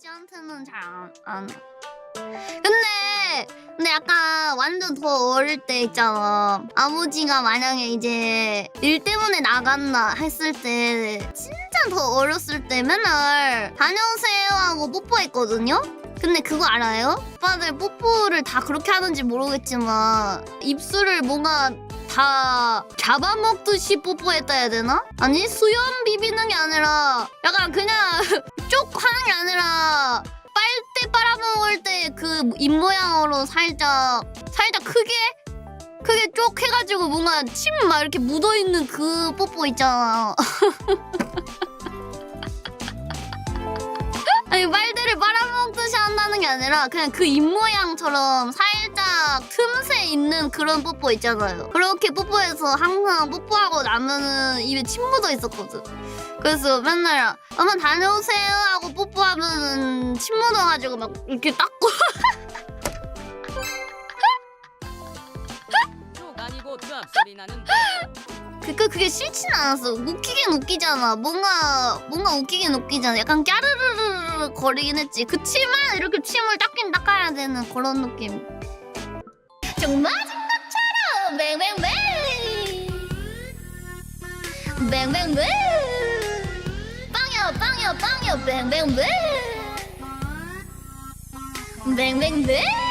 아버지한테는 잘 안 안. 근데 근데 약간 완전 더 어릴 때 있잖아. 아버지가 만약에 이제 일 때문에 나갔나 했을 때 진짜 더 어렸을 때 맨날 다녀오세요 하고 뽀뽀했거든요. 근데 그거 알아요? 오빠들 뽀뽀를 다 그렇게 하는지 모르겠지만 입술을 뭔가 다 잡아먹듯이 뽀뽀했다 해야 되나? 아니 수염 비비는 게 아니라 약간 그냥 쪽 하는 게 아니라 빨대 빨아먹을 때 그 입 모양으로 살짝 살짝 크게 크게 쪽 해가지고 뭔가 침 막 이렇게 묻어 있는 그 뽀뽀 있잖아. 아니라 그냥 그 입 모양처럼 살짝 틈새 있는 그런 뽀뽀 있잖아요. 그렇게 뽀뽀해서 항상 뽀뽀하고 나면은 입에 침 묻어 있었거든. 그래서 맨날 엄마 다녀오세요 하고 뽀뽀하면은 침 묻어가지고 막 이렇게 닦고 그, 그 그게 싫진 않았어. 웃기긴 웃기잖아. 뭔가 뭔가 웃기긴 웃기잖아. 약간 까르르르르 거리긴 했지. 그치만 이렇게 침을 닦긴 닦아야 되는 그런 느낌. 좀 맞은 것처럼 뱅뱅뱅 뱅뱅뱅 빵이야 빵이야 빵이야 뱅뱅뱅 뱅뱅뱅